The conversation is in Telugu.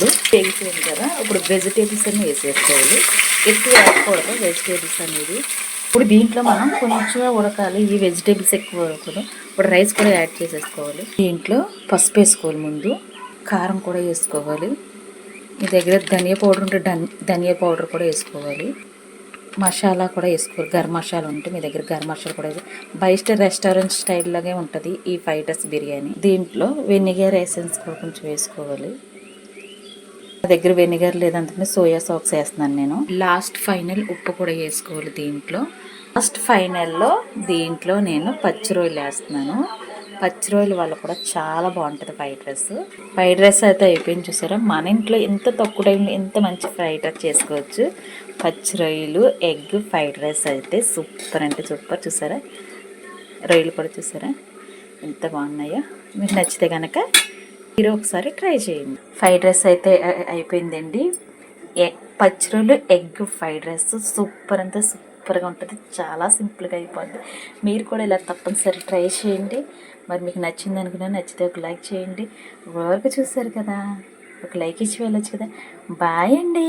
ఇప్పుడు వేగిపోయింది కదా. ఇప్పుడు వెజిటేబుల్స్ అన్నీ వేసేసుకోవాలి. ఎక్కువ వేయకూడదు వెజిటేబుల్స్ అనేది. ఇప్పుడు దీంట్లో మనం కొంచెం ఉడకాలి. ఈ వెజిటేబుల్స్ ఎక్కువ ఉడకదు ఇప్పుడు రైస్ కూడా యాడ్ చేసేసుకోవాలి. దీంట్లో పసుపు వేసుకోవాలి ముందు. కారం కూడా వేసుకోవాలి. మీ దగ్గర ధనియా పౌడర్ ఉంటే ధన్ ధనియా పౌడర్ కూడా వేసుకోవాలి. మసాలా కూడా వేసుకోవాలి. గరం మసాలా ఉంటే మీ దగ్గర గరం మసాలా కూడా బై బయట రెస్టారెంట్ స్టైల్ లాగే ఉంటుంది ఈ ఫైటర్స్ బిర్యానీ. దీంట్లో వెనిగర్ ఎసెన్స్ కూడా కొంచెం వేసుకోవాలి. నా దగ్గర వెనిగర్ లేదంటే సోయా సాక్స్ వేస్తున్నాను నేను. లాస్ట్ ఫైనల్ ఉప్పు కూడా వేసుకోవాలి దీంట్లో. లాస్ట్ ఫైనల్లో దీంట్లో నేను పచ్చి రొయ్యలు వేస్తున్నాను. పచ్చి రొయ్యల వల్ల కూడా చాలా బాగుంటుంది ఫ్రైడ్ రైస్ ఫ్రైడ్ రైస్ అయితే అయిపోయింది చూసారా? మన ఇంట్లో ఎంత తక్కువ టైంలో ఎంత మంచి ఫ్రైడ్ రైస్ చేసుకోవచ్చు. పచ్చి రొయ్యలు ఎగ్ ఫ్రైడ్ రైస్ అయితే సూపర్ అంటే సూపర్ చూసారా? రొయ్యలు కూడా చూసారా? ఎంత బాగున్నాయో. మీకు నచ్చితే కనుక మీరు ఒకసారి ట్రై చేయండి. ఫ్రైడ్ రైస్ అయితే అయిపోయిందండి. ఎగ్ పచ్చిరోలు ఎగ్ ఫ్రైడ్ రైస్ సూపర్ అంతా సూపర్గా ఉంటుంది. చాలా సింపుల్గా అయిపోద్ది. మీరు కూడా ఇలా తప్పనిసరి ట్రై చేయండి. మరి మీకు నచ్చింది అనుకున్నా నచ్చితే ఒక లైక్ చేయండి. వరకు చూసారు కదా ఒక లైక్ ఇచ్చి వెళ్ళొచ్చు కదా. బాయ్ అండి.